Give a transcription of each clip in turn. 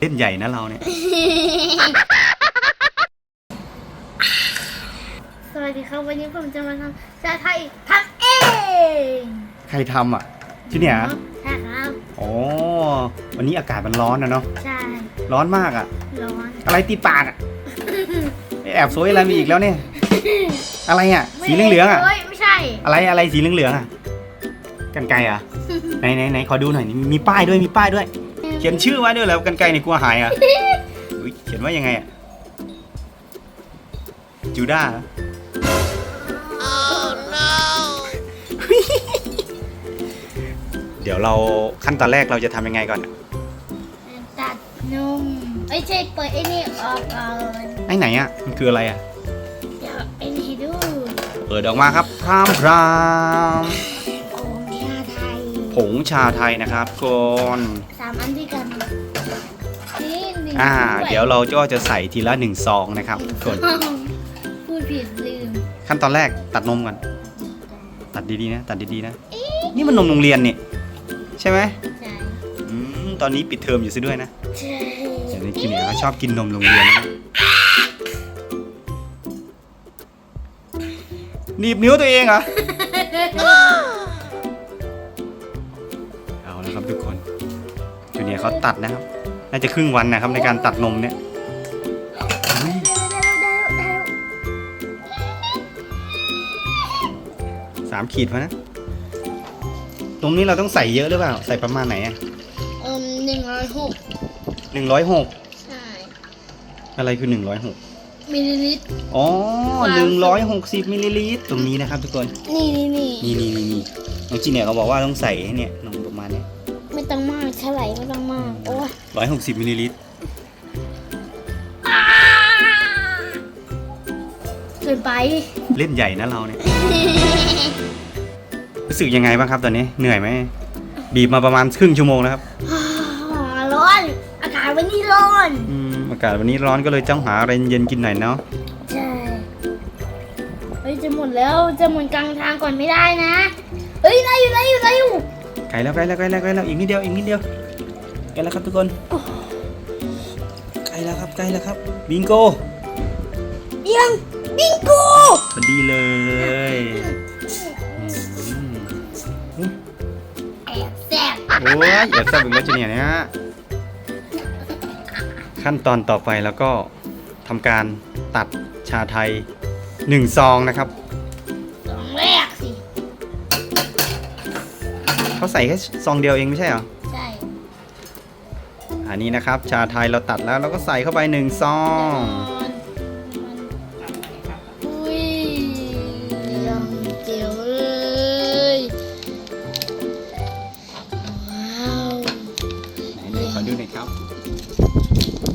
เล่นใหญ่นะเราเนี่ย สวัสดีครับวันนี้ผมจะมาทำชาไทยทำเองใครทำอะที่เนี่ยเหรอใช่ครับ อ๋อวันนี้อากาศมันร้อนนะเนาะ ใช่ร้อนมากอะ ร้อน อะไรติดปากอะแอบสวยอะไรมีอีกแล้วเนี่ย อะไรอะ สีเหลืองๆอะเฮ้ยไม่ใช่ อะไรอะไรสีเหลืองๆอะ กันไกรอะ ไหนไหนไหนขอดูหน่อยนี่มีป้ายด้วยมีป้ายด้วย เขียนชื่อไว้ด้วยแล้วกันไกรในกลัวหายอะอุ๊ยเขียนว่ายังไงอะจูด้าเหรอเดี๋ยวเราขั้นตอนแรกเราจะทำยังไงก่อนตัดนุ่มไม่ใช่เปิดไอ้นี่ออกก่อนไอ้ไหนอะมันคืออะไรอะเดี๋ยวไอ้นี่ให้ดูเปิดออกมาครับพรามพรามโอ่งชาไทย ผงชาไทยนะครับก่อนสามอันด้วยกันนี่หนึ่งอ่า ถ้เดี๋ยวเราก็จะใส่ทีละหนึ่งซองนะครับก่อนพูดผิดลืมขั้นตอนแรกตัดนมก่อนตัดดีๆนะ ตัดดีๆนะ นี่มันนมโรงเรียนนี่ใช่ไหมใช่อืมตอนนี้ปิดเทอมอยู่ซะด้วยนะใช่เดี๋ยวนี้กินเนี่ยเขาชอบกินนมโรงเรียนนะหนีบนิ้วตัวเองเหรอ เนียร์เขาตัดนะครับ น่าจะครึ่งวันนะครับในการตัดนมเนี่ยอุ๊ยสามขีดพอนะ นมนี้เราต้องใส่เยอะหรือเปล่า ใส่ประมาณไหนอะเอิมหนึ่งร้อยหกหนึ่งร้อยหกใช่ อะไรคือหนึ่งร้อยหกมิลลิลิตร อ๋อวาหงนึ่งร้อยหกสิบมิลลิลิตร ตรงนี้นะครับทุกคน นี่นี่นี่นี่นี่นี่นี่น้องจีเนี่ยเขาบอกว่าต้องใส่เนี่ยนม ม่ต้องมากเท่าไหร่ไม่ต้องมาก โอ้ยร้อยหกสิบมิลลิลิตรเกินไปเล่นใหญ่นะเราเนี่ย รู้สึกยังไงบ้างครับตอนนี้ เหนื่อยไหม บีบมาประมาณครึ่งชั่วโมงแล้วครับร้อน อากาศวันนี้ร้อน อืมอากาศวันนี้ร้อนก็เลยจ้องหาอะไรเย็นกินหน่อยเนาะ ใช่เฮ้ยจะหมดแล้วจะหมดกลางทางก่อนไม่ได้นะ เฮ้ยได้อยู่ได้อยู่ได้อยู่ ใกล้แล้วใกล้แล้วใกล้แล้วใกล้แล้วอีกนิดเดียวอีกนิดเดียวใกล้แล้วครับทุกคนใกล้แล้วครับใกล้แล้วครับบิงโกยังบิงโกพอดีเลยอืมแอบแซ่บโอ้ยอย่าแซ่บอีกแล้วจีเนี่ยนะฮะขั้นตอนต่อไปแล้วก็ทำการตัดชาไทยหนึ่งซองนะครับ ใส่แค่ซองเดียวเองไม่ใช่เหรอ ใช่อันนี้นะครับ ชาไทยเราตัดแล้วเราก็ใส่เข้าไปหนึ่งซอง อุ้ยยังเจ๋วเลย ว้าวไหนๆขอดูหน่อยครับ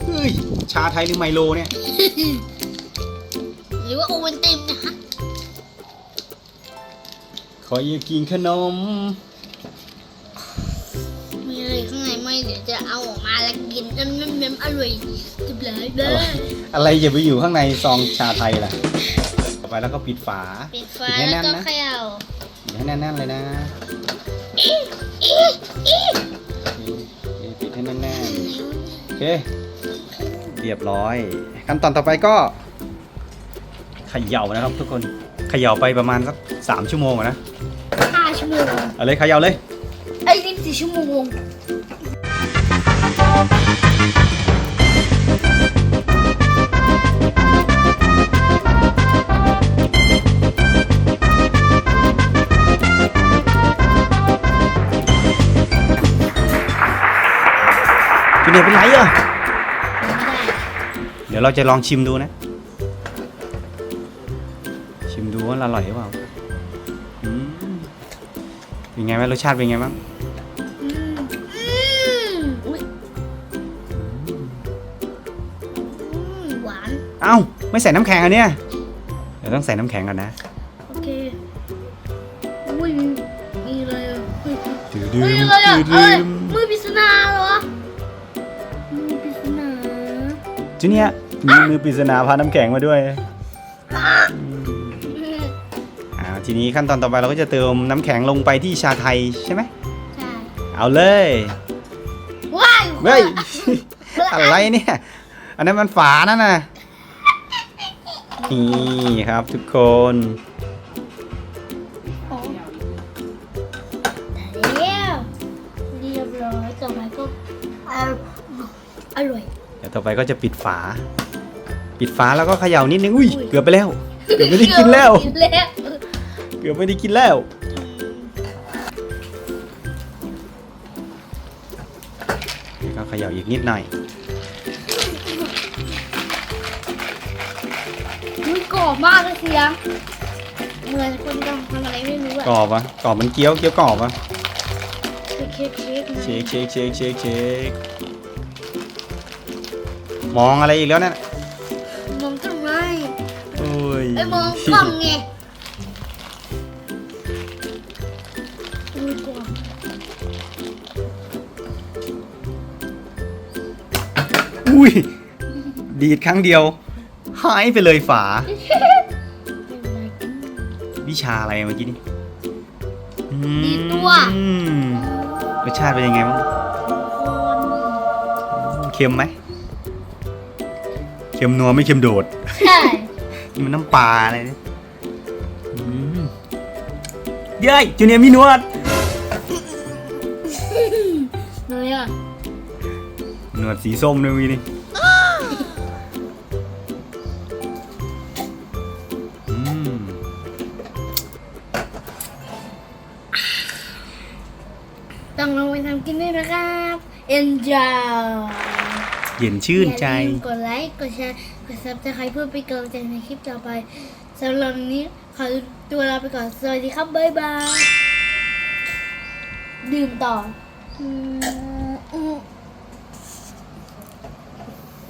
เฮ้ยชาไทยหรือไมโลเนี่ย หรือว่าโอวันติมนะคะ ขออยากกินขนมมี เดี๋ยวจะเอาออกมาแล้วกินน้ำน้ำน้ำอร่อยจิบเลยเด้อะไรออะไรจะไปอยู่ข้างในซองชาไทยล่ะต่อไปแล้วก็ปิดฝาปิดฝาปิดให้แล้วแน่นก็นะเขย่าปิดให้แน่นๆเลยนะอีอีอีนี่ปิดให้แน่นๆโอเคเรียบร้อยขั้นตอนต่อไปก็เขย่านะครับ ทุกคนเขย่าไปประมาณสักสามชั่วโมงอะนะห้าชั่วโมงเอาเลยเขย่าเลย ไอ้สิบสี่ชั่วโมง จูเนียร์เป็นไรเหรอไม่ได้เดี๋ยวเราจะลองชิมดูนะ ชิมดูว่าอร่อยหรือเปล่าอืมเป็นไงไหมรสชาติเป็นไงบ้าง เอ้าไม่ใส่น้ำแข็งอันเนี้ยเดี๋ยวต้องใส่น้ำแข็งก่อนนะโอเคอุ้ยมีอะไรอะเฮ้ยดื้อเฮ้ยมอะไรอะดื้เอ้ยมมือปริศนาเหรอมือปริศนาจูเนียร์มีมือปริศนาพาน้ำแข็งมาด้วยอ่าทีนี้ขั้นตอนต่อไปเราก็จะเติมน้ำแข็งลงไปที่ชาไทยใช่ไหมใช่เอาเลยว้ายเฮ้ยเลละอะไรเนี่ย อันนั้นมันฝานั่นน่ะ นี่ครับทุกคนอ๋อแล้วเรียบร้อยต่อไปก็ออร่อยเดี๋ยวต่อไปก็จะปิดฝา ปิดฝาแล้วก็เขย่านิดนึงอุ้ยอุ้ยเกือบไปแล้ว เกือบไม่ได้กินแล้ว กินแล้วเกือบไม่ได้กินแล้ว ก็เขย่าอีกนิดหน่อย กรอบมากเลยเสียง เหมือนคนกำลังทำอะไรไม่รู้อะกรอบปะกรอบมันเกี๊ยวเกี๊ยวกรอบปะเค้กเค้กๆๆนะเชคเชคเชคเชคเชคมองอะไรอีกแล้วเนี่ยมองต้นไม้โอ้ยไอ้ยมองกล้องไงอุ้ยกรอบอุ้ยดีดครั้งเดียว หายไปเลยฝาไม่เป็นไรวิชาอะไรเมื่อกี้นี่อืมดีดตัวรสชาติเป็นยังไงบ้างเค็มไหมเค็มนัวไม่เค็มโดด ใช่ นี่มันน้ำปลาอะไรเนี่ยอืมเย้ยจูเนียร์มีหนวด เลยอะหนวดสีส้มด้วยวีนี่ กินด้วยนะครับ enjoy เย็นชื่นใจอย่าลืมกดไลค์ กดแชร์ กดซับสไครต์เพื่อเป็นกำลังใจในคลิปต่อไปสำหรับวันนี้ขอตัวลาไปก่อน สวัสดีครับบ๊ายบาย ดื่มต่ออืม